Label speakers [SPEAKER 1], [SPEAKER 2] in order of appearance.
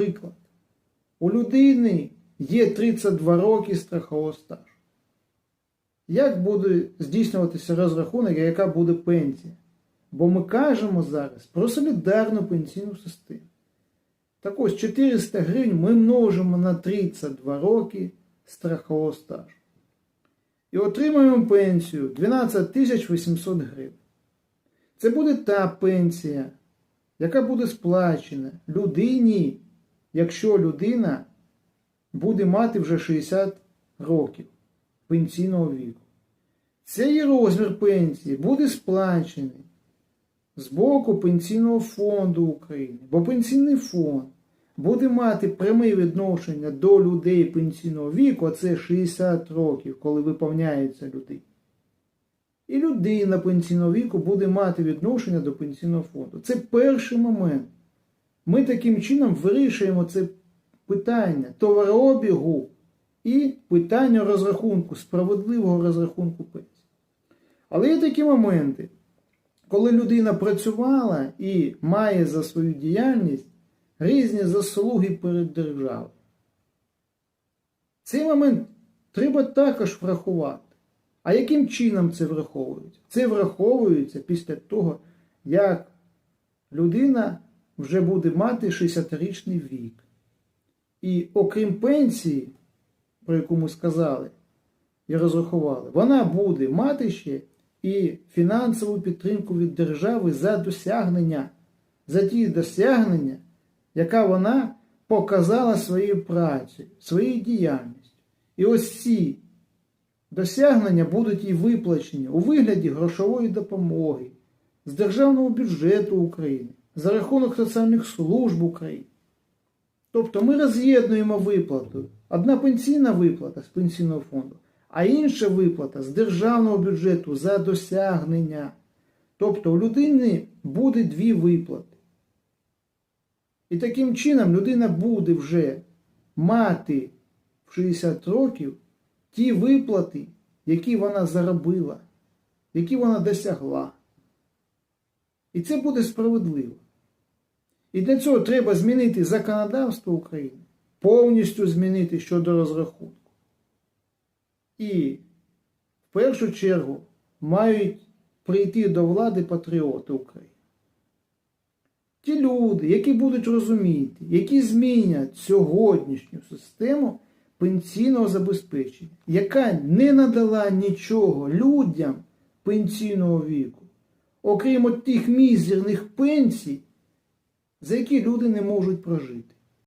[SPEAKER 1] Приклад. У людини є 32 роки страхового стажу. Як буде здійснюватися розрахунок, яка буде пенсія? Бо ми кажемо зараз про солідарну пенсійну систему. Так ось 400 гривень ми множимо на 32 роки страхового стажу. І отримуємо пенсію 12 800 гривень. Це буде та пенсія, яка буде сплачена людині, якщо людина буде мати вже 60 років пенсійного віку. Цей розмір пенсії буде сплачений з боку Пенсійного фонду України, бо Пенсійний фонд буде мати пряме відношення до людей пенсійного віку, а це 60 років, коли виповняється людина. І людина пенсійного віку буде мати відношення до пенсійного фонду. Це перший момент. Ми таким чином вирішуємо це питання товарообігу і питання розрахунку, справедливого розрахунку пенсії. Але є такі моменти, коли людина працювала і має за свою діяльність різні заслуги перед державою. Цей момент треба також врахувати. А яким чином це враховується? Це враховується після того, як людина вже буде мати 60-річний вік. І окрім пенсії, про яку ми сказали і розрахували, вона буде мати ще і фінансову підтримку від держави за досягнення, за ті досягнення, яка вона показала своєю працею, своєю діяльністю. І ось ці досягнення будуть їй виплачені у вигляді грошової допомоги з державного бюджету України, за рахунок соціальних служб України. Тобто ми роз'єднуємо виплату. Одна пенсійна виплата з пенсійного фонду, а інша виплата з державного бюджету за досягнення. Тобто у людини буде дві виплати. І таким чином людина буде вже мати в 60 років ті виплати, які вона заробила, які вона досягла. І це буде справедливо. І для цього треба змінити законодавство України, повністю змінити щодо розрахунку. І в першу чергу мають прийти до влади патріоти України. Ті люди, які будуть розуміти, які змінять сьогоднішню систему пенсійного забезпечення, яка не надала нічого людям пенсійного віку, окрім от тих мізерних пенсій, за які люди не можуть прожити.